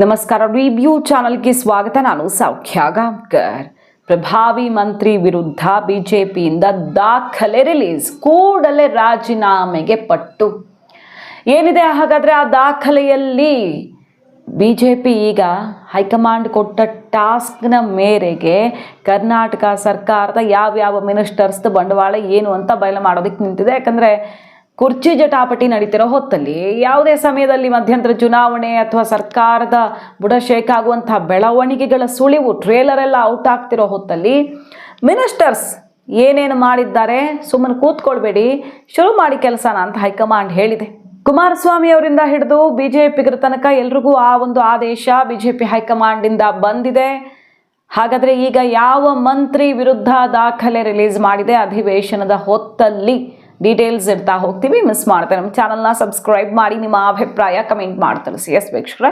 ನಮಸ್ಕಾರ ರಿವ್ಯೂ ಚಾನಲ್ಗೆ ಸ್ವಾಗತ. ನಾನು ಸೌಖ್ಯ ಗಾಂವ್ಕರ್ ಪ್ರಭಾವಿ ಮಂತ್ರಿ ವಿರುದ್ಧ ಬಿಜೆಪಿಯಿಂದ ದಾಖಲೆ ರಿಲೀಸ್, ಕೂಡಲೇ ರಾಜೀನಾಮೆಗೆ ಪಟ್ಟು. ಏನಿದೆ ಹಾಗಾದ್ರೆ ಆ ದಾಖಲೆಯಲ್ಲಿ? ಬಿಜೆಪಿ ಈಗ ಹೈಕಮಾಂಡ್ ಕೊಟ್ಟ ಟಾಸ್ಕ್ನ ಮೇರೆಗೆ ಕರ್ನಾಟಕ ಸರ್ಕಾರದ ಯಾವ್ಯಾವ ಮಿನಿಸ್ಟರ್ಸ್ದು ಬಂಡವಾಳ ಏನು ಅಂತ ಬಯಲು ಮಾಡೋದಕ್ಕೆ ನಿಂತಿದೆ. ಯಾಕಂದರೆ ಕುರ್ಚಿ ಜಟಾಪಟಿ ನಡೀತಿರೋ ಹೊತ್ತಲ್ಲಿ ಯಾವುದೇ ಸಮಯದಲ್ಲಿ ಮಧ್ಯಂತರ ಚುನಾವಣೆ ಅಥವಾ ಸರ್ಕಾರದ ಬುಡ ಶೇಕ್ ಆಗುವಂತಹ ಬೆಳವಣಿಗೆಗಳ ಸುಳಿವು ಟ್ರೇಲರ್ ಎಲ್ಲ ಔಟ್ ಆಗ್ತಿರೋ ಹೊತ್ತಲ್ಲಿ ಮಿನಿಸ್ಟರ್ಸ್ ಏನೇನು ಮಾಡಿದ್ದಾರೆ? ಸುಮ್ಮನೆ ಕೂತ್ಕೊಳ್ಬೇಡಿ. ಶುರು ಮಾಡಿ ಕೆಲಸನ ಅಂತ ಹೈಕಮಾಂಡ್ ಹೇಳಿದೆ. ಕುಮಾರಸ್ವಾಮಿ ಅವರಿಂದ ಹಿಡಿದು ಬಿಜೆಪಿಗರ ತನಕ ಎಲ್ರಿಗೂ ಆ ಒಂದು ಆದೇಶ ಬಿಜೆಪಿ ಹೈಕಮಾಂಡಿಂದ ಬಂದಿದೆ. ಹಾಗಾದ್ರೆ ಈಗ ಯಾವ ಮಂತ್ರಿ ವಿರುದ್ಧ ದಾಖಲೆ ರಿಲೀಸ್ ಮಾಡಿದೆ ಅಧಿವೇಶನದ ಹೊತ್ತಲ್ಲಿ? ಡೀಟೇಲ್ಸ್ ಇರ್ತಾ ಹೋಗ್ತೀವಿ ಮಿಸ್ ಮಾಡ್ತಾರೆ ನಮ್ಮ ಚಾನಲ್ನ ಸಬ್ಸ್ಕ್ರೈಬ್ ಮಾಡಿ, ನಿಮ್ಮ ಅಭಿಪ್ರಾಯ ಕಮೆಂಟ್ ಮಾಡಿ ತಿಳಿಸಿ ಎಸ್ ವೀಕ್ಷಕರೇ.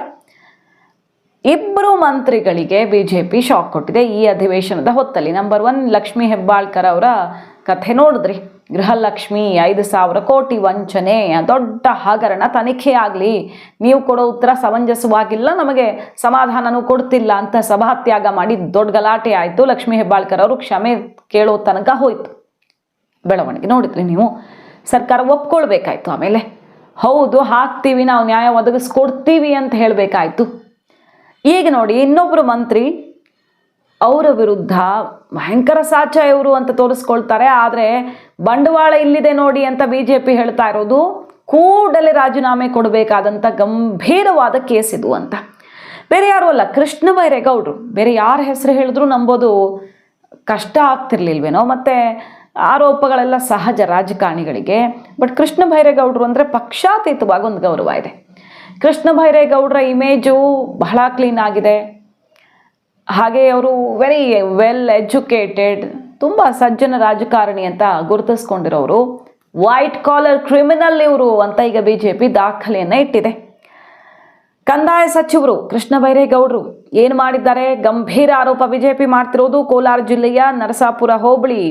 ಇಬ್ಬರು ಮಂತ್ರಿಗಳಿಗೆ ಬಿ ಜೆ ಪಿ ಶಾಕ್ ಕೊಟ್ಟಿದೆ ಈ ಅಧಿವೇಶನದ ಹೊತ್ತಲ್ಲಿ. ನಂಬರ್ ಒನ್ ಲಕ್ಷ್ಮಿ ಹೆಬ್ಬಾಳ್ಕರ್ ಅವರ ಕಥೆ ನೋಡಿದ್ರಿ. ಗೃಹಲಕ್ಷ್ಮಿ ಐದು ಸಾವಿರ ಕೋಟಿ ವಂಚನೆ, ದೊಡ್ಡ ಹಗರಣ, ತನಿಖೆ ಆಗಲಿ. ನೀವು ಕೊಡೋ ಉತ್ತರ ಸಮಂಜಸವಾಗಿಲ್ಲ, ನಮಗೆ ಸಮಾಧಾನನೂ ಕೊಡ್ತಿಲ್ಲ ಅಂತ ಸಭಾತ್ಯಾಗ ಮಾಡಿ ದೊಡ್ಡ ಗಲಾಟೆ ಆಯಿತು. ಲಕ್ಷ್ಮೀ ಹೆಬ್ಬಾಳ್ಕರ್ ಅವರು ಕ್ಷಮೆ ಕೇಳೋ ತನಕ ಹೋಯಿತು. ಬೆಳವಣಿಗೆ. ನೋಡಿದ್ರಿ ನೀವು ಸರ್ಕಾರ ಒಪ್ಕೊಳ್ಬೇಕಾಯ್ತು ಆಮೇಲೆ. ಹೌದು, ಹಾಕ್ತೀವಿ, ನಾವು ನ್ಯಾಯ ಒದಗಿಸ್ಕೊಡ್ತೀವಿ ಅಂತ ಹೇಳಬೇಕಾಯ್ತು. ಈಗ ನೋಡಿ ಇನ್ನೊಬ್ಬರು ಮಂತ್ರಿ ಅವರ ವಿರುದ್ಧ ಭಯಂಕರ ಸಾಚ ಇವರು ಅಂತ ತೋರಿಸ್ಕೊಳ್ತಾರೆ. ಆದರೆ ಬಂಡವಾಳ ಇಲ್ಲಿದೆ ನೋಡಿ ಅಂತ ಬಿ ಜೆ ಪಿ ಹೇಳ್ತಾ ಇರೋದು, ಕೂಡಲೇ ರಾಜೀನಾಮೆ ಕೊಡಬೇಕಾದಂಥ ಗಂಭೀರವಾದ ಕೇಸ್ ಇದು ಅಂತ. ಬೇರೆ ಯಾರು ಅಲ್ಲ, ಕೃಷ್ಣ ಬೈರೇಗೌಡರು. ಬೇರೆ ಯಾರ ಹೆಸರು ಹೇಳಿದ್ರು ನಂಬೋದು ಕಷ್ಟ ಆಗ್ತಿರ್ಲಿಲ್ವೇನೋ, ಮತ್ತು ಆರೋಪಗಳೆಲ್ಲ ಸಹಜ ರಾಜಕಾರಣಿಗಳಿಗೆ. ಬಟ್ ಕೃಷ್ಣ ಭೈರೇಗೌಡರು ಅಂದರೆ ಪಕ್ಷಾತೀತವಾಗಿ ಒಂದು ಗೌರವ ಇದೆ. ಕೃಷ್ಣ ಭೈರೇಗೌಡರ ಇಮೇಜು ಬಹಳ ಕ್ಲೀನ್ ಆಗಿದೆ. ಹಾಗೆ ಅವರು ವೆರಿ ವೆಲ್ ಎಜುಕೇಟೆಡ್ ತುಂಬ ಸಜ್ಜನ ರಾಜಕಾರಣಿ ಅಂತ ಗುರುತಿಸ್ಕೊಂಡಿರೋರು. ವೈಟ್ ಕಾಲರ್ ಕ್ರಿಮಿನಲ್ ಇವರು ಅಂತ ಈಗ ಬಿ ಜೆ ಪಿ ದಾಖಲೆಯನ್ನು ಇಟ್ಟಿದೆ. ಕಂದಾಯ ಸಚಿವರು ಕೃಷ್ಣ ಬೈರೇಗೌಡರು ಏನು ಮಾಡಿದ್ದಾರೆ? ಗಂಭೀರ ಆರೋಪ ಬಿಜೆಪಿ ಮಾಡ್ತಿರೋದು ಕೋಲಾರ ಜಿಲ್ಲೆಯ ನರಸಾಪುರ ಹೋಬಳಿ.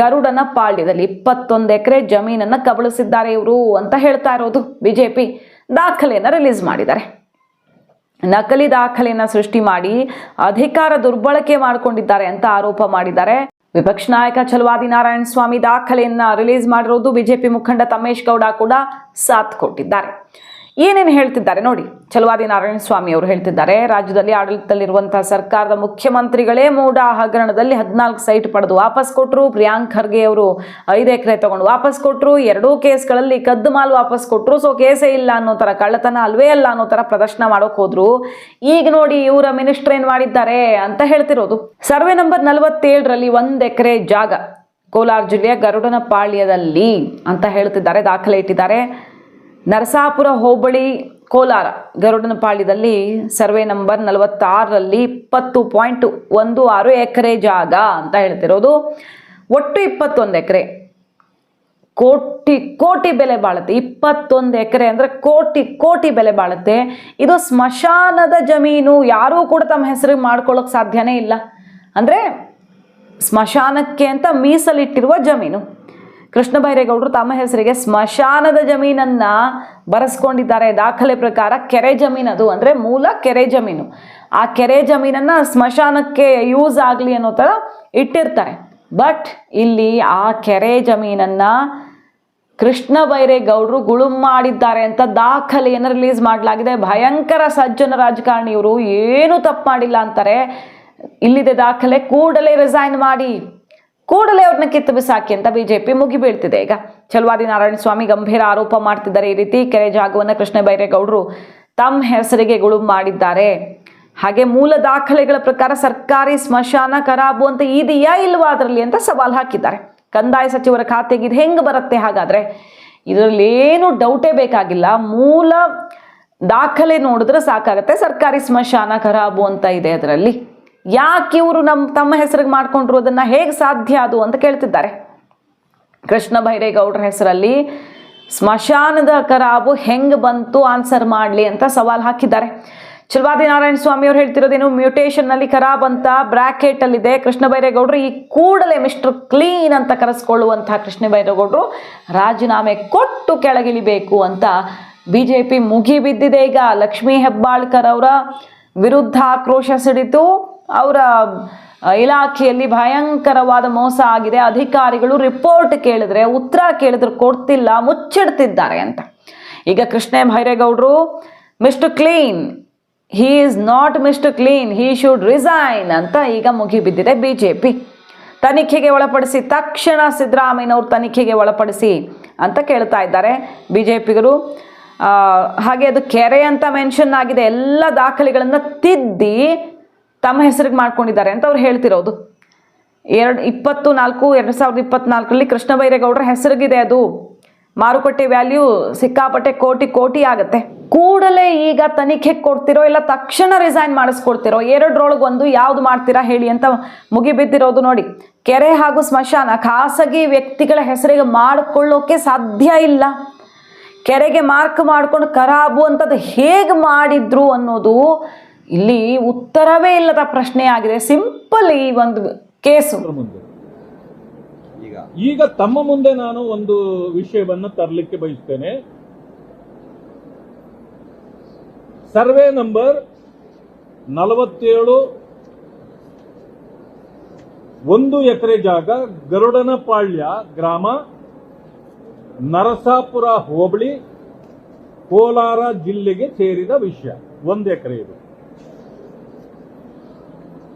ಗರುಡನ ಪಾಳ್ಯದಲ್ಲಿ ಇಪ್ಪತ್ತೊಂದು ಎಕರೆ ಜಮೀನನ್ನು ಕಬಳಿಸಿದ್ದಾರೆ ಇವರು ಅಂತ ಹೇಳ್ತಾ ಇರೋದು ಬಿಜೆಪಿ. ದಾಖಲೆಯನ್ನು ರಿಲೀಸ್ ಮಾಡಿದ್ದಾರೆ. ನಕಲಿ ದಾಖಲೆಯನ್ನು ಸೃಷ್ಟಿ ಮಾಡಿ ಅಧಿಕಾರ ದುರ್ಬಳಕೆ ಮಾಡಿಕೊಂಡಿದ್ದಾರೆ ಅಂತ ಆರೋಪ ಮಾಡಿದ್ದಾರೆ. ವಿಪಕ್ಷ ನಾಯಕ ಛಲವಾದಿ ನಾರಾಯಣ ಸ್ವಾಮಿ ದಾಖಲೆಯನ್ನ ರಿಲೀಸ್ ಮಾಡಿರೋದು ಬಿಜೆಪಿ ಮುಖಂಡ ತಮೇಶ್ ಗೌಡ ಕೂಡ ಸಾಥ್ ಕೊಟ್ಟಿದ್ದಾರೆ. ಏನೇನು ಹೇಳ್ತಿದ್ದಾರೆ ನೋಡಿ ಚಲುವಾದಿ ನಾರಾಯಣ ಸ್ವಾಮಿ ಅವರು ಹೇಳ್ತಿದ್ದಾರೆ, ರಾಜ್ಯದಲ್ಲಿ ಆಡಳಿತದಲ್ಲಿರುವಂತಹ ಸರ್ಕಾರದ ಮುಖ್ಯಮಂತ್ರಿಗಳೇ ಮೂಡ ಹಗರಣದಲ್ಲಿ ಹದಿನಾಲ್ಕು ಸೈಟ್ ಪಡೆದು ವಾಪಸ್ ಕೊಟ್ಟರು ಪ್ರಿಯಾಂಕ್ ಖರ್ಗೆ ಅವರು ಐದು ಎಕರೆ ತಗೊಂಡು ವಾಪಸ್ ಕೊಟ್ಟರು ಎರಡೂ ಕೇಸ್ಗಳಲ್ಲಿ ಕದ್ದು ಮಾಲ್ ವಾಪಸ್ ಕೊಟ್ಟರು ಸೊ ಕೇಸೇ ಇಲ್ಲ ಅನ್ನೋ ಥರ, ಕಳ್ಳತನ ಅಲ್ವೇ ಅಲ್ಲ ಅನ್ನೋ ಥರ ಪ್ರದರ್ಶನ ಮಾಡೋಕೆ ಹೋದ್ರು. ಈಗ ನೋಡಿ, ಇವರ ಮಿನಿಸ್ಟರ್ ಏನು ಮಾಡಿದ್ದಾರೆ ಅಂತ ಹೇಳ್ತಿರೋದು. ಸರ್ವೆ ನಂಬರ್ ನಲವತ್ತೇಳರಲ್ಲಿ ಒಂದು ಎಕರೆ ಜಾಗ, ಕೋಲಾರ ಜಿಲ್ಲೆಯ ಗರುಡನ ಪಾಳ್ಯದಲ್ಲಿ ಅಂತ ಹೇಳ್ತಿದ್ದಾರೆ, ದಾಖಲೆ ಇಟ್ಟಿದ್ದಾರೆ. ನರಸಾಪುರ ಹೋಬಳಿ ಕೋಲಾರ ಗರುಡನಪಾಳ್ಯದಲ್ಲಿ ಸರ್ವೆ ನಂಬರ್ ನಲವತ್ತಾರರಲ್ಲಿ ಇಪ್ಪತ್ತು ಪಾಯಿಂಟ್ ಒಂದು ಆರು ಎಕರೆ ಜಾಗ ಅಂತ ಹೇಳ್ತಿರೋದು. ಒಟ್ಟು ಇಪ್ಪತ್ತೊಂದು ಎಕರೆ. ಕೋಟಿ ಕೋಟಿ ಬೆಲೆ ಬಾಳುತ್ತೆ. ಇಪ್ಪತ್ತೊಂದು ಎಕರೆ ಅಂದರೆ ಕೋಟಿ ಕೋಟಿ ಬೆಲೆ ಬಾಳುತ್ತೆ. ಇದು ಸ್ಮಶಾನದ ಜಮೀನು. ಯಾರೂ ಕೂಡ ತಮ್ಮ ಹೆಸರಿಗೆ ಮಾಡ್ಕೊಳ್ಳೋಕೆ ಸಾಧ್ಯನೇ ಇಲ್ಲ. ಅಂದರೆ ಸ್ಮಶಾನಕ್ಕೆ ಅಂತ ಮೀಸಲಿಟ್ಟಿರುವ ಜಮೀನು. ಕೃಷ್ಣ ಬೈರೇಗೌಡರು ತಮ್ಮ ಹೆಸರಿಗೆ ಸ್ಮಶಾನದ ಜಮೀನನ್ನ ಬರೆಸ್ಕೊಂಡಿದ್ದಾರೆ. ದಾಖಲೆ ಪ್ರಕಾರ ಕೆರೆ ಜಮೀನದು ಅಂದರೆ ಮೂಲ ಕೆರೆ ಜಮೀನು. ಆ ಕೆರೆ ಜಮೀನನ್ನ ಸ್ಮಶಾನಕ್ಕೆ ಯೂಸ್ ಆಗಲಿ ಅನ್ನೋ ಥರ ಇಟ್ಟಿರ್ತಾರೆ. ಬಟ್ ಇಲ್ಲಿ ಆ ಕೆರೆ ಜಮೀನನ್ನ ಕೃಷ್ಣ ಬೈರೇಗೌಡರು ಗುಳುಂ ಮಾಡಿದ್ದಾರೆ ಅಂತ ದಾಖಲೆಯನ್ನು ರಿಲೀಸ್ ಮಾಡಲಾಗಿದೆ. ಭಯಂಕರ ಸಜ್ಜನ ರಾಜಕಾರಣಿಯವರು ಏನೂ ತಪ್ಪು ಮಾಡಿಲ್ಲ ಅಂತಾರೆ. ಇಲ್ಲಿದೆ ದಾಖಲೆ ಕೂಡಲೇ ರಿಸೈನ್ ಮಾಡಿ. ಕೂಡಲೇ ಅವ್ರನ್ನ ಕಿತ್ತು ಬಿಸಾಕಿ ಅಂತ ಬಿಜೆಪಿ ಮುಗಿಬೀಳ್ತಿದೆ ಈಗ ಚಲುವಾದಿ ನಾರಾಯಣ ಸ್ವಾಮಿ ಗಂಭೀರ ಆರೋಪ ಮಾಡ್ತಿದ್ದಾರೆ. ಈ ರೀತಿ ಕೆರೆ ಜಾಗವನ್ನ ಕೃಷ್ಣ ಬೈರೇಗೌಡರು ತಮ್ಮ ಹೆಸರಿಗೆ ಗುಳು ಮಾಡಿದ್ದಾರೆ. ಹಾಗೆ ಮೂಲ ದಾಖಲೆಗಳ ಪ್ರಕಾರ ಸರ್ಕಾರಿ ಸ್ಮಶಾನ ಖರಾಬು ಅಂತ ಇದೆಯಾ ಇಲ್ವಾ ಅದರಲ್ಲಿ ಅಂತ ಸವಾಲ್ ಹಾಕಿದ್ದಾರೆ. ಕಂದಾಯ ಸಚಿವರ ಖಾತೆಗೆ ಇದು ಹೆಂಗೆ ಬರುತ್ತೆ? ಹಾಗಾದ್ರೆ ಇದರಲ್ಲಿ ಏನು ಡೌಟೇ ಬೇಕಾಗಿಲ್ಲ. ಮೂಲ ದಾಖಲೆ ನೋಡಿದ್ರೆ ಸಾಕಾಗತ್ತೆ. ಸರ್ಕಾರಿ ಸ್ಮಶಾನ ಖರಾಬು ಅಂತ ಇದೆ ಅದರಲ್ಲಿ. ಯಾಕೆ ಇವರು ನಮ್ಮ ತಮ್ಮ ಹೆಸರಿಗೆ ಮಾಡಿಕೊಂಡ್ರು ಅದನ್ನ ಹೇಗೆ ಸಾಧ್ಯ ಅದು ಅಂತ ಕೇಳ್ತಿದ್ದಾರೆ. ಕೃಷ್ಣ ಬೈರೇಗೌಡರ ಹೆಸರಲ್ಲಿ ಸ್ಮಶಾನದ ಕರಾಬು ಹೆಂಗೆ ಬಂತು ಆನ್ಸರ್ ಮಾಡಲಿ ಅಂತ ಸವಾಲ್ ಹಾಕಿದ್ದಾರೆ. ಚಲವಾದಿ ನಾರಾಯಣ ಸ್ವಾಮಿ ಅವ್ರು ಹೇಳ್ತಿರೋದೇನು ಮ್ಯೂಟೇಷನ್ನಲ್ಲಿ ಖರಾಬ್ ಅಂತ ಬ್ರಾಕೆಟ್ ಅಲ್ಲಿದೆ ಕೃಷ್ಣ ಬೈರೇಗೌಡರು ಈ ಕೂಡಲೇ ಮಿಸ್ಟರ್ ಕ್ಲೀನ್ ಅಂತ ಕರೆಸ್ಕೊಳ್ಳುವಂತಹ ಕೃಷ್ಣ ಬೈರೇಗೌಡರು ರಾಜೀನಾಮೆ ಕೊಟ್ಟು ಕೆಳಗಿಳಿಬೇಕು ಅಂತ ಬಿ ಬಿಜೆಪಿ ಮುಗಿ ಬಿದ್ದಿದೆ ಈಗ. ಲಕ್ಷ್ಮೀ ಹೆಬ್ಬಾಳ್ಕರ್ ಅವರ ವಿರುದ್ಧ ಆಕ್ರೋಶ ಸಿಡಿತು. ಅವರ ಇಲಾಖೆಯಲ್ಲಿ ಭಯಂಕರವಾದ ಮೋಸ ಆಗಿದೆ. ಅಧಿಕಾರಿಗಳು ರಿಪೋರ್ಟ್ ಕೇಳಿದ್ರೆ, ಉತ್ತರ ಕೇಳಿದ್ರೆ ಕೊಡ್ತಿಲ್ಲ, ಮುಚ್ಚಿಡ್ತಿದ್ದಾರೆ ಅಂತ. ಈಗ Krishna ಭೈರೇಗೌಡರು mister clean he is not mister clean he should resign ಅಂತ ಈಗ ಮುಗಿಬಿದ್ದಿದೆ ಬಿ ಜೆ ಪಿ ತನಿಖೆಗೆ ಒಳಪಡಿಸಿ, ತಕ್ಷಣ ಸಿದ್ದರಾಮಯ್ಯನವರು ತನಿಖೆಗೆ ಒಳಪಡಿಸಿ ಅಂತ ಕೇಳ್ತಾ ಇದ್ದಾರೆ ಬಿ ಜೆ ಪಿಗರು ಹಾಗೆ ಅದು ಕೆರೆ ಅಂತ ಮೆನ್ಷನ್ ಆಗಿದೆ. ಎಲ್ಲ ದಾಖಲೆಗಳನ್ನು ತಿದ್ದಿ ತಮ್ಮ ಹೆಸರಿಗೆ ಮಾಡ್ಕೊಂಡಿದ್ದಾರೆ ಅಂತ ಅವ್ರು ಹೇಳ್ತಿರೋದು. ಎರಡು, ಇಪ್ಪತ್ತು ನಾಲ್ಕು, ಎರಡು ಸಾವಿರದ ಇಪ್ಪತ್ನಾಲ್ಕರಲ್ಲಿ ಕೃಷ್ಣ ಬೈರೇಗೌಡರ ಹೆಸರಿಗಿದೆ ಅದು. ಮಾರುಕಟ್ಟೆ ವ್ಯಾಲ್ಯೂ ಸಿಕ್ಕಾಪಟ್ಟೆ ಕೋಟಿ ಕೋಟಿ ಆಗುತ್ತೆ. ಕೂಡಲೇ ಈಗ ತನಿಖೆ ಕೊಡ್ತಿರೋ ಇಲ್ಲ ತಕ್ಷಣ ರಿಸೈನ್ ಮಾಡಿಸ್ಕೊಡ್ತಿರೋ ಎರಡರೊಳಗೆ ಒಂದು ಯಾವ್ದು ಮಾಡ್ತೀರಾ ಹೇಳಿ ಅಂತ ಮುಗಿಬಿದ್ದಿರೋದು ನೋಡಿ. ಕೆರೆ ಹಾಗೂ ಸ್ಮಶಾನ ಖಾಸಗಿ ವ್ಯಕ್ತಿಗಳ ಹೆಸರಿಗೆ ಮಾಡಿಕೊಳ್ಳೋಕೆ ಸಾಧ್ಯ ಇಲ್ಲ. ಕೆರೆಗೆ ಮಾರ್ಕ್ ಮಾಡ್ಕೊಂಡು ಖರಾಬು ಅಂತದ್ದು ಹೇಗೆ ಮಾಡಿದ್ರು ಅನ್ನೋದು ಇಲ್ಲಿ ಉತ್ತರವೇ ಇಲ್ಲದ ಪ್ರಶ್ನೆ ಆಗಿದೆ. ಸಿಂಪಲ್ ಈ ಒಂದು ಕೇಸು. ಅದ್ರ ಮುಂದೆ. ಈಗ. ಈಗ ತಮ್ಮ ಮುಂದೆ ನಾನು ಒಂದು ವಿಷಯವನ್ನು ತರಲಿಕ್ಕೆ ಬಯಸ್ತೇನೆ. ಸರ್ವೆ ನಂಬರ್ ನಲವತ್ತೇಳು ಒಂದು ಎಕರೆ ಜಾಗ ಗರುಡನಪಾಳ್ಯ ಗ್ರಾಮ ನರಸಾಪುರ ಹೋಬಳಿ ಕೋಲಾರ ಜಿಲ್ಲೆಗೆ ಸೇರಿದ ವಿಷಯ. ಒಂದು ಎಕರೆ ಇದು.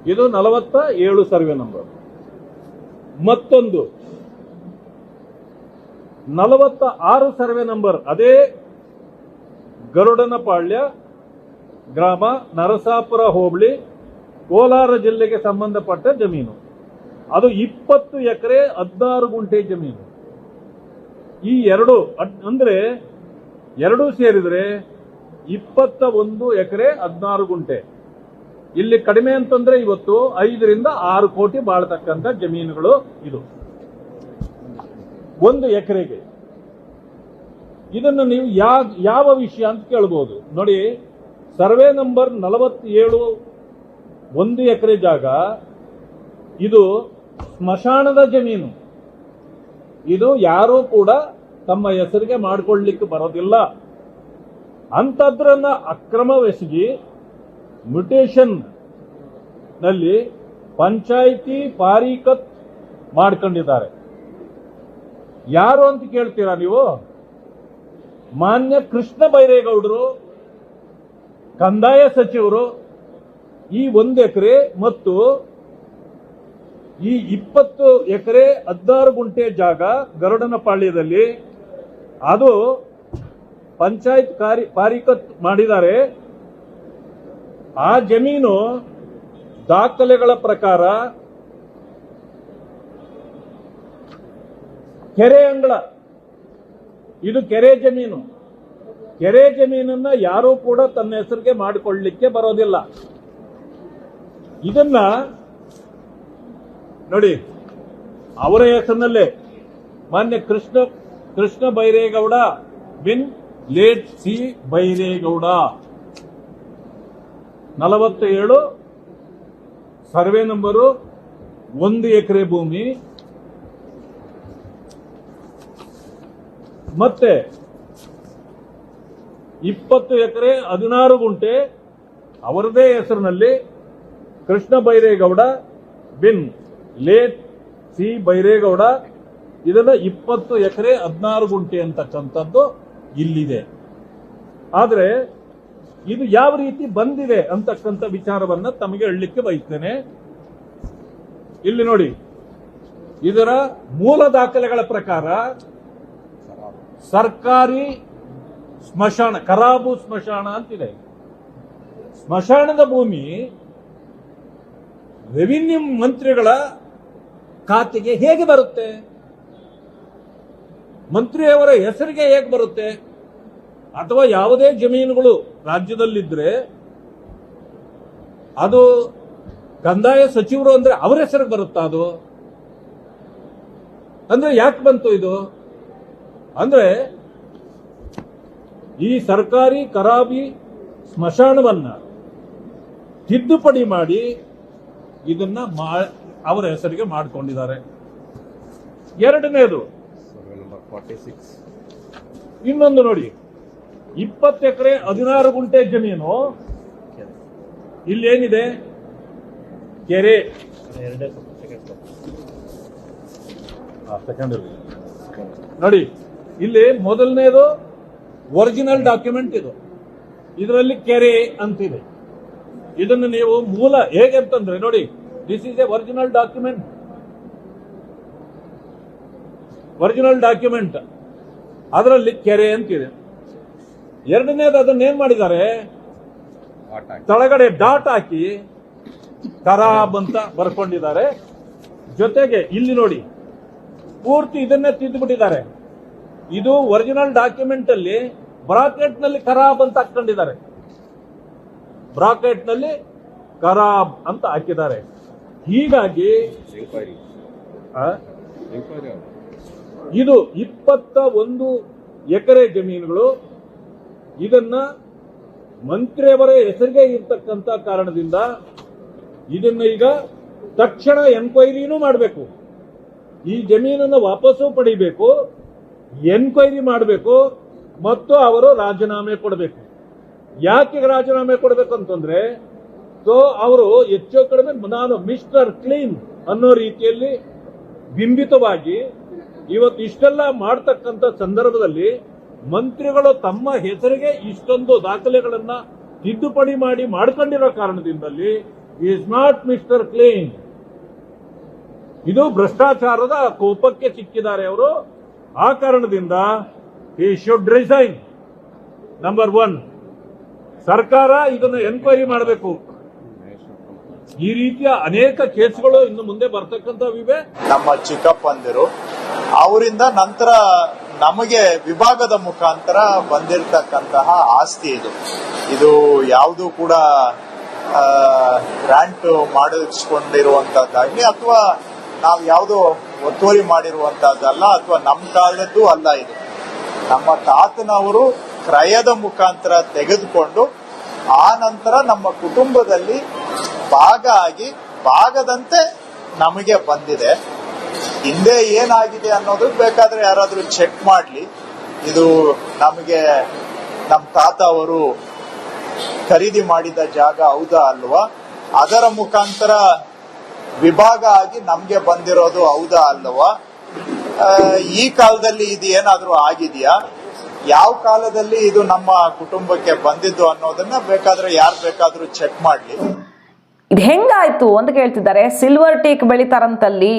ಇದು ನಲವತ್ತ ಏಳು ಸರ್ವೆ ನಂಬರ್ ಮತ್ತೊಂದು. ನಲವತ್ತ ಆರು ಸರ್ವೆ ನಂಬರ್ ಅದೇ ಗರುಡನಪಾಳ್ಯ ಗ್ರಾಮ ನರಸಾಪುರ ಹೋಬಳಿ ಕೋಲಾರ ಜಿಲ್ಲೆಗೆ ಸಂಬಂಧಪಟ್ಟ ಜಮೀನು. ಅದು ಇಪ್ಪತ್ತು ಎಕರೆ ಹದಿನಾರು ಗುಂಟೆ ಜಮೀನು. ಈ ಎರಡು ಅದ್- ಅಂದ್ರೆ ಎರಡೂ ಸೇರಿದ್ರೆ ಇಪ್ಪತ್ತ ಒಂದು ಎಕರೆ ಹದಿನಾರು ಗುಂಟೆ. ಇಲ್ಲಿ ಕಡಿಮೆ ಅಂತಂದ್ರೆ ಇವತ್ತು ಐದರಿಂದ ಆರು ಕೋಟಿ ಬಾಳ್ತಕ್ಕಂಥ ಜಮೀನುಗಳು ಇದು. ಒಂದು ಎಕರೆಗೆ. ಇದನ್ನು ನೀವು ಯಾವ ವಿಷಯ ಅಂತ ಕೇಳ್ಬೋದು. ನೋಡಿ, ಸರ್ವೆ ನಂಬರ್ ನಲವತ್ತೇಳು, ಒಂದು ಎಕರೆ ಜಾಗ, ಇದು ಸ್ಮಶಾನದ ಜಮೀನು. ಇದು ಯಾರೂ ಕೂಡ ತಮ್ಮ ಹೆಸರಿಗೆ ಮಾಡಿಕೊಳ್ಳಿಕ್ಕೆ ಬರೋದಿಲ್ಲ. ಅಂಥದ್ರನ್ನ ಅಕ್ರಮವೆಸಗಿ ಮ್ಯುಟೇಷನ್ನಲ್ಲಿ ಪಂಚಾಯಿತಿ ಪಾರಿಕತ್ ಮಾಡ್ಕೊಂಡಿದ್ದಾರೆ. ಯಾರು ಅಂತ ಕೇಳ್ತೀರಾ ನೀವು? ಮಾನ್ಯ ಕೃಷ್ಣ ಬೈರೇಗೌಡರು, ಕಂದಾಯ ಸಚಿವರು ಈ ಒಂದು ಎಕರೆ ಮತ್ತು ಈ ಇಪ್ಪತ್ತು ಎಕರೆ ಹದಿನಾರು ಗುಂಟೆ ಜಾಗ ಗರುಡನಪಾಳ್ಯದಲ್ಲಿ ಅದು ಪಂಚಾಯತ್ ಕಾರಿ ಪಾರಿಕತ್ ಮಾಡಿದ್ದಾರೆ. ಆ ಜಮೀನು ದಾಖಲೆಗಳ ಪ್ರಕಾರ ಕೆರೆ ಅಂಗಳ. ಇದು ಕೆರೆ ಜಮೀನು. ಕೆರೆ ಜಮೀನನ್ನ ಯಾರೂ ಕೂಡ ತನ್ನ ಹೆಸರಿಗೆ ಮಾಡಿಕೊಳ್ಳಲಿಕ್ಕೆ ಬರೋದಿಲ್ಲ. ಇದನ್ನ ನೋಡಿ, ಅವರ ಹೆಸರಿನಲ್ಲೇ ಮಾನ್ಯ ಕೃಷ್ಣ ಕೃಷ್ಣ ಬೈರೇಗೌಡ ಬಿನ್ ಲೇಟ್ ಸಿ ಬೈರೇಗೌಡ. ನಲವತ್ತ ಏಳು ಸರ್ವೆ ನಂಬರು ಒಂದು ಎಕರೆ ಭೂಮಿ. ಮತ್ತೆ ಇಪ್ಪತ್ತು ಎಕರೆ ಹದಿನಾರು ಗುಂಟೆ, ಅವರದೇ ಹೆಸರಿನಲ್ಲಿ ಕೃಷ್ಣ ಬೈರೇಗೌಡ ಬಿನ್ ಲೇಟ್ ಸಿ ಬೈರೇಗೌಡ. ಇದನ್ನ ಇಪ್ಪತ್ತು ಎಕರೆ ಹದಿನಾರು ಗುಂಟೆ ಅಂತಕ್ಕಂಥದ್ದು ಇಲ್ಲಿದೆ. ಆದ್ರೆ ಇದು ಯಾವ ರೀತಿ ಬಂದಿದೆ ಅಂತಕ್ಕಂಥ ವಿಚಾರವನ್ನ ತಮಗೆ ಹೇಳಲಿಕ್ಕೆ ಬಯಸ್ತೇನೆ. ಇಲ್ಲಿ ನೋಡಿ, ಇದರ ಮೂಲ ದಾಖಲೆಗಳ ಪ್ರಕಾರ ಸರ್ಕಾರಿ ಸ್ಮಶಾನ, ಕರಾಬು ಸ್ಮಶಾನ ಅಂತಿದೆ. ಸ್ಮಶಾನದ ಭೂಮಿ ರೆವಿನ್ಯೂ ಮಂತ್ರಿಗಳ ಖಾತೆಗೆ ಹೇಗೆ ಬರುತ್ತೆ? ಮಂತ್ರಿಯವರ ಹೆಸರಿಗೆ ಹೇಗೆ ಬರುತ್ತೆ? ಅಥವಾ ಯಾವುದೇ ಜಮೀನುಗಳು ರಾಜ್ಯದಲ್ಲಿದ್ರೆ ಅದು ಕಂದಾಯ ಸಚಿವರು ಅಂದ್ರೆ ಅವರ ಹೆಸರಿಗೆ ಬರುತ್ತಾ ಅದು? ಅಂದ್ರೆ ಯಾಕೆ ಬಂತು ಇದು? ಅಂದ್ರೆ ಈ ಸರ್ಕಾರಿ ಕರಾಬಿ ಸ್ಮಶಾನವನ್ನ ತಿದ್ದುಪಡಿ ಮಾಡಿ ಇದನ್ನ ಮಾ- ಅವರ ಹೆಸರಿಗೆ ಮಾಡಿಕೊಂಡಿದ್ದಾರೆ. ಎರಡನೇದು ಇನ್ನೊಂದು ನೋಡಿ. ಇಪ್ಪತ್ತು ಎಕರೆ ಹದಿನಾರು ಗುಂಟೆ ಜಮೀನು. ಇಲ್ಲೇನಿದೆ ಕೆರೆ. ನೋಡಿ ಇಲ್ಲಿ ಮೊದಲನೇದು ಒರಿಜಿನಲ್ ಡಾಕ್ಯುಮೆಂಟ್ ಇದು. ಇದರಲ್ಲಿ ಕೆರೆ ಅಂತಿದೆ. ಇದನ್ನು ನೀವು ಮೂಲ ಹೇಗೆ ಅಂತಂದ್ರೆ ನೋಡಿ this is a original document original document ಅದರಲ್ಲಿ ಕೆರೆ ಅಂತಿದೆ. ಎರಡನೇದು ಅದನ್ನ ಏನ್ ಮಾಡಿದ್ದಾರೆ? ತಳಗಡೆ ಡಾಟ್ ಹಾಕಿ ಖರಾಬ್ ಅಂತ ಬರ್ಕೊಂಡಿದ್ದಾರೆ. ಜೊತೆಗೆ ಇಲ್ಲಿ ನೋಡಿ ಪೂರ್ತಿ ಇದನ್ನೇ ತಿದ್ದುಬಿಟ್ಟಿದ್ದಾರೆ. ಇದು ಒರಿಜಿನಲ್ ಡಾಕ್ಯುಮೆಂಟ್ ಅಲ್ಲಿ ಬ್ರಾಕೆಟ್ನಲ್ಲಿ ಖರಾಬ್ ಅಂತ ಹಾಕೊಂಡಿದ್ದಾರೆ ಬ್ರಾಕೆಟ್ನಲ್ಲಿ ಖರಾಬ್ ಅಂತ ಹಾಕಿದ್ದಾರೆ. ಹೀಗಾಗಿ ಇದು ಇಪ್ಪತ್ತ ಒಂದು ಎಕರೆ ಜಮೀನುಗಳು ಇದನ್ನ ಮಂತ್ರಿಯವರ ಹೆಸರಿಗೆ ಇರ್ತಕ್ಕಂಥ ಕಾರಣದಿಂದ ಇದನ್ನ ಈಗ ತಕ್ಷಣ ಎನ್ಕ್ವೈರಿನೂ ಮಾಡಬೇಕು. ಈ ಜಮೀನನ್ನು ವಾಪಸ್ಸು ಪಡಿಬೇಕು, ಎನ್ಕ್ವೈರಿ ಮಾಡಬೇಕು, ಮತ್ತು ಅವರು ರಾಜೀನಾಮೆ ಕೊಡಬೇಕು. ಯಾಕೆ ರಾಜೀನಾಮೆ ಕೊಡಬೇಕು ಅಂತಂದ್ರೆ, ಸೊ ಅವರು ಹೆಚ್ಚು ಕಡಿಮೆ ನಾನು ಮಿಸ್ಟರ್ ಕ್ಲೀನ್ ಅನ್ನೋ ರೀತಿಯಲ್ಲಿ ಬಿಂಬಿತವಾಗಿ ಇವತ್ತು ಇಷ್ಟೆಲ್ಲ ಮಾಡ್ತಕ್ಕಂಥ ಸಂದರ್ಭದಲ್ಲಿ ಮಂತ್ರಿಗಳು ತಮ್ಮ ಹೆಸರಿಗೆ ಇಷ್ಟೊಂದು ದಾಖಲೆಗಳನ್ನ ತಿದ್ದುಪಡಿ ಮಾಡಿ ಮಾಡ್ಕೊಂಡಿರೋ ಕಾರಣದಿಂದಲ್ಲಿ ಈಸ್ ನಾಟ್ ಮಿಸ್ಟರ್ ಕ್ಲೀನ್. ಇದು ಭ್ರಷ್ಟಾಚಾರದ ಕೋಪಕ್ಕೆ ಸಿಕ್ಕಿದ್ದಾರೆ ಅವರು. ಆ ಕಾರಣದಿಂದ ಈ ಶುಡ್ ರಿಸೈನ್ ನಂಬರ್ ಒನ್ ಸರ್ಕಾರ ಇದನ್ನು ಎನ್ಕ್ವೈರಿ ಮಾಡಬೇಕು. ಈ ರೀತಿಯ ಅನೇಕ ಕೇಸ್ಗಳು ಇನ್ನು ಮುಂದೆ ಬರ್ತಕ್ಕಂಥವಿವೆ ನಮ್ಮ ಚಿಕ್ಕಪ್ಪಂದಿರು, ಅವರಿಂದ ನಂತರ ನಮಗೆ ವಿಭಾಗದ ಮುಖಾಂತರ ಬಂದಿರತಕ್ಕಂತಹ ಆಸ್ತಿ ಇದು. ಇದು ಯಾವುದು ಕೂಡ ಗ್ರಾಂಟ್ ಮಾಡಿಸ್ಕೊಂಡಿರುವಂತಹದ್ದಾಗ್ಲಿ ಅಥವಾ ನಾವು ಯಾವುದು ಒತ್ತುವರಿ ಮಾಡಿರುವಂತಹದ್ದಲ್ಲ ಅಥವಾ ನಮ್ಮ ಕಾಲದ್ದು ಅಲ್ಲ ಇದು. ನಮ್ಮ ತಾತನವರು ಕ್ರಯದ ಮುಖಾಂತರ ತೆಗೆದುಕೊಂಡು ಆ ನಂತರ ನಮ್ಮ ಕುಟುಂಬದಲ್ಲಿ ಭಾಗ ಆಗಿ ಭಾಗದಂತೆ ನಮಗೆ ಬಂದಿದೆ. ಹಿಂದೆ ಏನಾಗಿದೆ ಅನ್ನೋದು ಬೇಕಾದ್ರೆ ಯಾರಾದ್ರೂ ಚೆಕ್ ಮಾಡ್ಲಿ. ಇದು ನಮಗೆ ನಮ್ಮ ತಾತ ಅವರು ಖರೀದಿ ಮಾಡಿದ ಜಾಗ ಹೌದಾ ಅಲ್ವಾ? ಅದರ ಮುಖಾಂತರ ವಿಭಾಗ ಆಗಿ ನಮ್ಗೆ ಬಂದಿರೋದು ಹೌದಾ ಅಲ್ವಾ? ಈ ಕಾಲದಲ್ಲಿ ಇದು ಏನಾದ್ರೂ ಆಗಿದೆಯಾ? ಯಾವ ಕಾಲದಲ್ಲಿ ಇದು ನಮ್ಮ ಕುಟುಂಬಕ್ಕೆ ಬಂದಿದ್ದು ಅನ್ನೋದನ್ನ ಬೇಕಾದ್ರೆ ಯಾರು ಬೇಕಾದ್ರೂ ಚೆಕ್ ಮಾಡ್ಲಿ. ಇದು ಹೆಂಗಾಯ್ತು ಅಂತ ಕೇಳ್ತಿದ್ದಾರೆ. ಸಿಲ್ವರ್ ಟೀಕ್ ಬೆಳಿತಾರಂತಲ್ಲಿ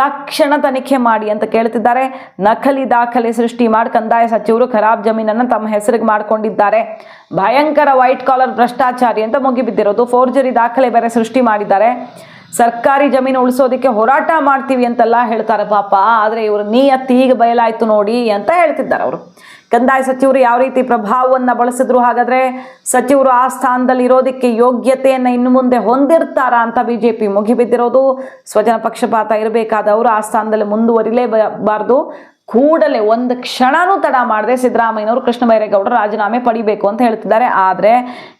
ತಕ್ಷಣ ತನಿಖೆ ಮಾಡಿ ಅಂತ ಕೇಳ್ತಿದ್ದಾರೆ. ನಕಲಿ ದಾಖಲೆ ಸೃಷ್ಟಿ ಮಾಡಿ ಕಂದಾಯ ಸಚಿವರು ಖರಾಬ್ ಜಮೀನನ್ನು ತಮ್ಮ ಹೆಸರಿಗೆ ಮಾಡ್ಕೊಂಡಿದ್ದಾರೆ. ಭಯಂಕರ ವೈಟ್ ಕಾಲರ್ ಭ್ರಷ್ಟಾಚಾರಿ ಅಂತ ಮುಗಿಬಿದ್ದಿರೋದು. ಫೋರ್ಜರಿ ದಾಖಲೆ ಬೇರೆ ಸೃಷ್ಟಿ ಮಾಡಿದ್ದಾರೆ. ಸರ್ಕಾರಿ ಜಮೀನು ಉಳಿಸೋದಕ್ಕೆ ಹೋರಾಟ ಮಾಡ್ತೀವಿ ಅಂತೆಲ್ಲ ಹೇಳ್ತಾರೆ ಪಾಪ. ಆದರೆ ಇವರು ನೀಯತ್ತು ಈಗ ಬಯಲಾಯಿತು ನೋಡಿ ಅಂತ ಹೇಳ್ತಿದ್ದಾರೆ ಅವರು. ಕಂದಾಯ ಸಚಿವರು ಯಾವ ರೀತಿ ಪ್ರಭಾವವನ್ನು ಬಳಸಿದ್ರು ಹಾಗಾದರೆ ಸಚಿವರು ಆ ಸ್ಥಾನದಲ್ಲಿ ಇರೋದಕ್ಕೆ ಯೋಗ್ಯತೆಯನ್ನು ಇನ್ನು ಮುಂದೆ ಹೊಂದಿರ್ತಾರಾ ಅಂತ ಬಿ ಜೆ ಪಿ ಮುಗಿಬಿದ್ದಿರೋದು? ಸ್ವಜನ ಪಕ್ಷಪಾತ ಇರಬೇಕಾದವರು ಆ ಸ್ಥಾನದಲ್ಲಿ ಮುಂದುವರಿಲೇಬಾರದು. ಕೂಡಲೇ ಒಂದು ಕ್ಷಣನೂ ತಡ ಮಾಡದೆ ಸಿದ್ದರಾಮಯ್ಯನವರು ಕೃಷ್ಣ ಬೈರೇಗೌಡರು ರಾಜೀನಾಮೆ ಪಡಿಬೇಕು ಅಂತ ಹೇಳ್ತಿದ್ದಾರೆ. ಆದರೆ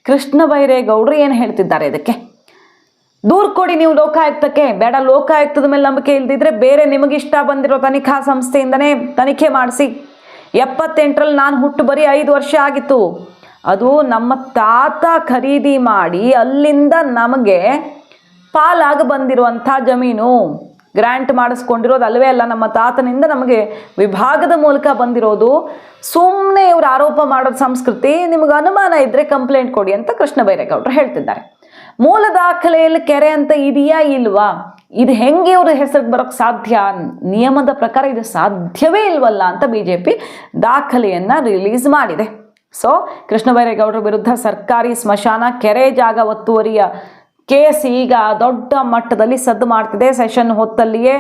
ಕೃಷ್ಣ ಬೈರೇಗೌಡರು ಏನು ಹೇಳ್ತಿದ್ದಾರೆ ಇದಕ್ಕೆ? ದೂರು ಕೊಡಿ ನೀವು ಲೋಕಾಯುಕ್ತಕ್ಕೆ. ಬೇಡ, ಲೋಕಾಯುಕ್ತದ ಮೇಲೆ ನಂಬಿಕೆ ಇಲ್ದಿದ್ರೆ ಬೇರೆ ನಿಮಗಿಷ್ಟ ಬಂದಿರೋ ತನಿಖಾ ಸಂಸ್ಥೆಯಿಂದನೇ ತನಿಖೆ ಮಾಡಿಸಿ. ಎಪ್ಪತ್ತೆಂಟರಲ್ಲಿ ನಾನು ಹುಟ್ಟು ಬರೀ ಐದು ವರ್ಷ ಆಗಿತ್ತು. ಅದು ನಮ್ಮ ತಾತ ಖರೀದಿ ಮಾಡಿ ಅಲ್ಲಿಂದ ನಮಗೆ ಪಾಲಾಗಿ ಬಂದಿರುವಂಥ ಜಮೀನು. ಗ್ರ್ಯಾಂಟ್ ಮಾಡಿಸ್ಕೊಂಡಿರೋದು ಅಲ್ಲವೇ ಅಲ್ಲ, ನಮ್ಮ ತಾತನಿಂದ ನಮಗೆ ವಿಭಾಗದ ಮೂಲಕ ಬಂದಿರೋದು. ಸುಮ್ಮನೆ ಇವರು ಆರೋಪ ಮಾಡೋದು ಸಂಸ್ಕೃತಿ, ನಿಮಗೆ ಅನುಮಾನ ಇದ್ದರೆ ಕಂಪ್ಲೇಂಟ್ ಕೊಡಿ ಅಂತ ಕೃಷ್ಣ ಬೈರೇಗೌಡರು ಹೇಳ್ತಿದ್ದಾರೆ. ಮೂಲ ದಾಖಲೆಯಲ್ಲಿ ಕೆರೆ ಅಂತ ಇದೆಯಾ ಇಲ್ವಾ? ಇದು ಹೆಂಗೆ ಇವ್ರ ಹೆಸರಿಗೆ ಬರೋಕ್ಕೆ ಸಾಧ್ಯ? ನಿಯಮದ ಪ್ರಕಾರ ಇದು ಸಾಧ್ಯವೇ ಇಲ್ವಲ್ಲ ಅಂತ ಬಿ ಜೆ ಪಿ ದಾಖಲೆಯನ್ನು ರಿಲೀಸ್ ಮಾಡಿದೆ. ಸೊ ಕೃಷ್ಣ ಬೈರೇಗೌಡರ ವಿರುದ್ಧ ಸರ್ಕಾರಿ ಸ್ಮಶಾನ, ಕೆರೆ ಜಾಗ ಒತ್ತುವರಿಯ ಕೇಸ್ ಈಗ ದೊಡ್ಡ ಮಟ್ಟದಲ್ಲಿ ಸದ್ದು ಮಾಡ್ತಿದೆ ಸೆಷನ್ ಹೊತ್ತಲ್ಲಿಯೇ.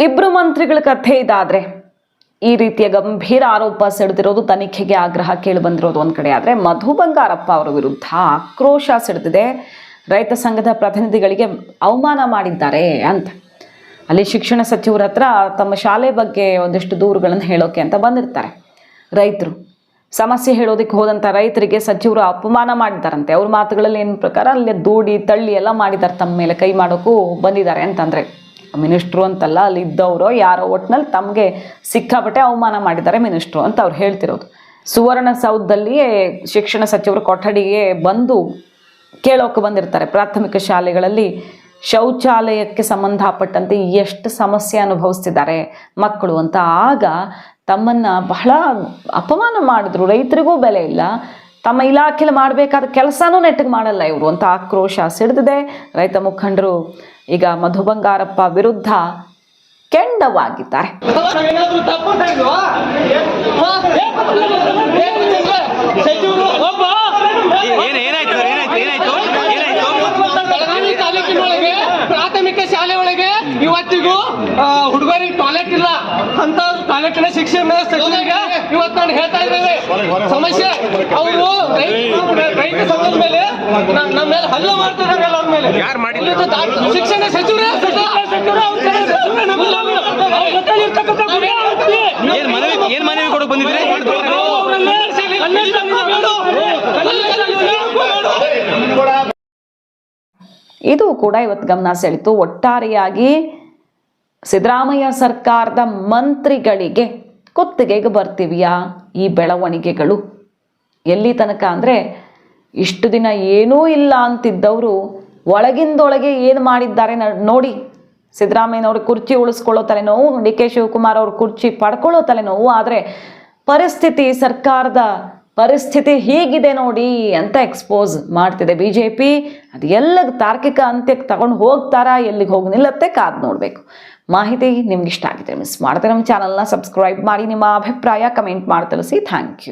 ಇಬ್ರು ಮಂತ್ರಿಗಳ ಕಥೆ ಇದಾದ್ರೆ. ಈ ರೀತಿಯ ಗಂಭೀರ ಆರೋಪ ಸಿಡಿದಿರೋದು ತನಿಖೆಗೆ ಆಗ್ರಹ ಕೇಳಿ ಬಂದಿರೋದು ಒಂದ್ ಕಡೆ ಆದ್ರೆ ಮಧು ಬಂಗಾರಪ್ಪ ಅವರ ವಿರುದ್ಧ ಆಕ್ರೋಶ ಸಿಡಿದಿದೆ ರೈತ ಸಂಘದ ಪ್ರತಿನಿಧಿಗಳಿಗೆ ಅವಮಾನ ಮಾಡಿದ್ದಾರೆ ಅಂತ. ಅಲ್ಲಿ ಶಿಕ್ಷಣ ಸಚಿವರ ಹತ್ರ ತಮ್ಮ ಶಾಲೆ ಬಗ್ಗೆ ಒಂದಿಷ್ಟು ದೂರುಗಳನ್ನು ಹೇಳೋಕೆ ಅಂತ ಬಂದಿರ್ತಾರೆ ರೈತರು. ಸಮಸ್ಯೆ ಹೇಳೋದಕ್ಕೆ ಹೋದಂಥ ರೈತರಿಗೆ ಸಚಿವರು ಅಪಮಾನ ಮಾಡಿದ್ದಾರಂತೆ. ಅವ್ರ ಮಾತುಗಳಲ್ಲಿ ಏನು ಪ್ರಕಾರ ಅಲ್ಲಿ ದೂಡಿ, ತಳ್ಳಿ ಎಲ್ಲ ಮಾಡಿದ್ದಾರೆ. ತಮ್ಮ ಮೇಲೆ ಕೈ ಮಾಡೋಕ್ಕೂ ಬಂದಿದ್ದಾರೆ ಅಂತಂದರೆ ಮಿನಿಸ್ಟ್ರು ಅಂತಲ್ಲ, ಅಲ್ಲಿ ಇದ್ದವರು ಯಾರೋ ಒಟ್ಟಿನಲ್ಲಿ ತಮಗೆ ಸಿಕ್ಕಾಪಟ್ಟೆ ಅವಮಾನ ಮಾಡಿದ್ದಾರೆ ಮಿನಿಸ್ಟ್ರು ಅಂತ ಅವ್ರು ಹೇಳ್ತಿರೋದು. ಸುವರ್ಣಸೌಧದಲ್ಲಿಯೇ ಶಿಕ್ಷಣ ಸಚಿವರು ಕೊಠಡಿಗೆ ಬಂದು ಕೇಳೋಕೆ ಬಂದಿರ್ತಾರೆ. ಪ್ರಾಥಮಿಕ ಶಾಲೆಗಳಲ್ಲಿ ಶೌಚಾಲಯಕ್ಕೆ ಸಂಬಂಧಪಟ್ಟಂತೆ ಎಷ್ಟು ಸಮಸ್ಯೆ ಅನುಭವಿಸ್ತಿದ್ದಾರೆ ಮಕ್ಕಳು ಅಂತ. ಆಗ ತಮ್ಮನ್ನು ಬಹಳ ಅಪಮಾನ ಮಾಡಿದ್ರು. ರೈತರಿಗೂ ಬೆಲೆ ಇಲ್ಲ. ತಮ್ಮ ಇಲಾಖೆಯಲ್ಲಿ ಮಾಡಬೇಕಾದ ಕೆಲಸನೂ ನೆಟ್ಟಿಗೆ ಮಾಡಲ್ಲ ಇವರು ಅಂತ ಆಕ್ರೋಶ ಸಿಡಿದಿದೆ. ರೈತ ಮುಖಂಡರು ಈಗ ಮಧು ಬಂಗಾರಪ್ಪ ವಿರುದ್ಧ ಕೆಂಡವಾಗಿದ್ದಾರೆ? ಸಚಿವರು ಏನಾಯ್ತು ಏನಾಯ್ತು ಏನಾಯ್ತು ಏನಾಯ್ತು? ಬೆಳಗಾವಿ ತಾಲೂಕಿನೊಳಗೆ ಪ್ರಾಥಮಿಕ ಶಾಲೆ ಒಳಗೆ ಇವತ್ತಿಗೂ ಹುಡುಗರಿಗೆ ಟಾಯ್ಲೆಟ್ ಇಲ್ಲ. ಅಂತ ಟಾಯ್ಲೆಟ್ನ ಶಿಕ್ಷಣ ಸಚಿವರಿಗೆ ಇವತ್ತು ನಾನು ಹೇಳ್ತಾ ಇದ್ದೇವೆ ಸಮಸ್ಯೆ ಅವರು ರೈತ ಸಂಘದ ಮೇಲೆ ನಮ್ಮ ಮೇಲೆ ಹಲ್ಲೆ ಮಾಡ್ತಿದ್ದಾರೆ ಅವ್ರ ಮೇಲೆ. ಶಿಕ್ಷಣ ಸಚಿವರೇ ಏನ್ ಮನವಿ ಕೊಡಕ್ ಬಂದಿದ್ರಿ? ಇದು ಕೂಡ ಇವತ್ತು ಗಮನ ಸೆಳಿತು. ಒಟ್ಟಾರೆಯಾಗಿ ಸಿದ್ದರಾಮಯ್ಯ ಸರ್ಕಾರದ ಮಂತ್ರಿಗಳಿಗೆ ಕುತ್ತಿಗೆಗೆ ಬರ್ತೀವಿಯಾ ಈ ಬೆಳವಣಿಗೆಗಳು? ಎಲ್ಲಿ ತನಕ ಅಂದರೆ ಇಷ್ಟು ದಿನ ಏನೂ ಇಲ್ಲ ಅಂತಿದ್ದವರು ಒಳಗಿಂದೊಳಗೆ ಏನು ಮಾಡಿದ್ದಾರೆ ನೋಡಿ. ಸಿದ್ದರಾಮಯ್ಯನವ್ರ ಕುರ್ಚಿ ಉಳಿಸ್ಕೊಳ್ಳೋ ತಲೆನೋವು, ಡಿ ಕೆ ಶಿವಕುಮಾರ್ ಅವ್ರ ಕುರ್ಚಿ ಪಡ್ಕೊಳ್ಳೋ ತಲೆನೋವು, ಆದರೆ ಪರಿಸ್ಥಿತಿ ಸರ್ಕಾರದ ಪರಿಸ್ಥಿತಿ ಹೀಗಿದೆ ನೋಡಿ ಅಂತ ಎಕ್ಸ್ಪೋಸ್ ಮಾಡ್ತಿದೆ ಬಿ ಜೆ ಪಿ ಅದು ಎಲ್ಲ ತಾರ್ಕಿಕ ಅಂತ್ಯಕ್ಕೆ ತಗೊಂಡು ಹೋಗ್ತಾರಾ, ಎಲ್ಲಿಗೆ ಹೋಗಿ ನಿಲ್ಲತ್ತೆ ಕಾದು ನೋಡಬೇಕು. ಮಾಹಿತಿ ನಿಮ್ಗೆ ಇಷ್ಟ ಆಗಿದೆ ಮಿಸ್ ಮಾಡ್ತಾರೆ ನಮ್ಮ ಚಾನಲ್ನ ಸಬ್ಸ್ಕ್ರೈಬ್ ಮಾಡಿ, ನಿಮ್ಮ ಅಭಿಪ್ರಾಯ ಕಮೆಂಟ್ ಮಾಡಿ ತಿಳಿಸಿ ಥ್ಯಾಂಕ್ ಯು